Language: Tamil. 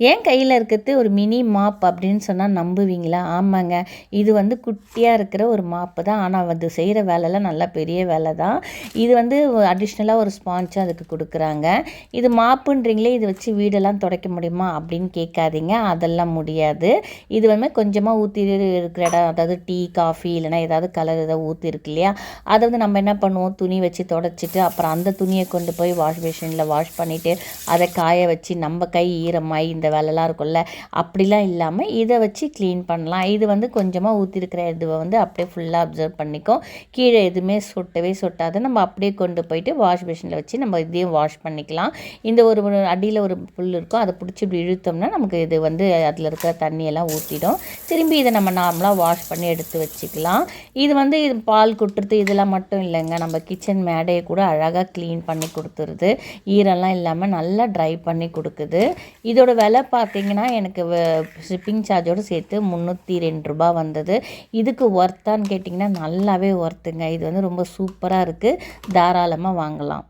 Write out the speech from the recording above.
என் கையில் இருக்கிறது ஒரு மினி மாப் அப்படின்னு சொன்னால் நம்புவீங்களா? ஆமாங்க. இது வந்து குட்டியாக இருக்கிற ஒரு மாப்பு தான். ஆனால் அது செய்கிற வேலைலாம் நல்லா பெரிய வேலை தான். இது வந்து அடிஷ்னலாக ஒரு ஸ்பான்ச்சும் அதுக்கு கொடுக்குறாங்க. இது மாப்புன்றீங்களே இது வச்சு வீடெல்லாம் துடைக்க முடியுமா அப்படின்னு கேட்காதீங்க. அதெல்லாம் முடியாது. இது வந்து கொஞ்சமாக ஊற்றி இருக்கிற இடம் அதாவது டீ காஃபி இல்லைனா ஏதாவது கலர் ஏதாவது ஊற்றி இருக்கு இல்லையா? அதை வந்து நம்ம என்ன பண்ணுவோம்? துணி வச்சு தொடச்சிட்டு அப்புறம் அந்த துணியை கொண்டு போய் வாஷ் மிஷினில் வாஷ் பண்ணிவிட்டு அதை காய வச்சு நம்ம கை ஈரமாய் இந்த இந்த வேலைலாம் இருக்கும்ல அப்படிலாம் இல்லாமல் இதை வச்சு க்ளீன் பண்ணலாம். இது வந்து கொஞ்சமாக ஊற்றிருக்கிற இதுவை வந்து அப்படியே ஃபுல்லாக அப்சர்வ் பண்ணிக்கும் கீழே எதுவுமே சொட்டவே சொட்டாது. நம்ம அப்படியே கொண்டு போயிட்டு வாஷ் மிஷினில் வச்சு நம்ம இதையும் வாஷ் பண்ணிக்கலாம். இந்த ஒரு அடியில் ஒரு புல் இருக்கும் அதை பிடிச்சி இப்படி இழுத்தோம்னா நமக்கு இது வந்து அதில் இருக்கிற தண்ணியெல்லாம் ஊற்றிடும் திரும்பி இதை நம்ம நார்மலாக வாஷ் பண்ணி எடுத்து வச்சுக்கலாம். இது வந்து இது பால் கொட்டுறது இதெல்லாம் மட்டும் இல்லைங்க. நம்ம கிச்சன் மேடையை கூட அழகாக க்ளீன் பண்ணி கொடுத்துருது. ஈரெல்லாம் இல்லாமல் நல்லா ட்ரை பண்ணி கொடுக்குது. இதோட விலை பார்த்தீங்கன்னா எனக்கு ஷிப்பிங் சார்ஜோடு சேர்த்து முந்நூற்றி ரெண்டு ரூபா வந்தது. இதுக்கு ஒர்த்தான்னு கேட்டிங்கன்னா நல்லாவே ஒர்த்துங்க இது வந்து ரொம்ப சூப்பராக இருக்குது தாராளமாக வாங்கலாம்.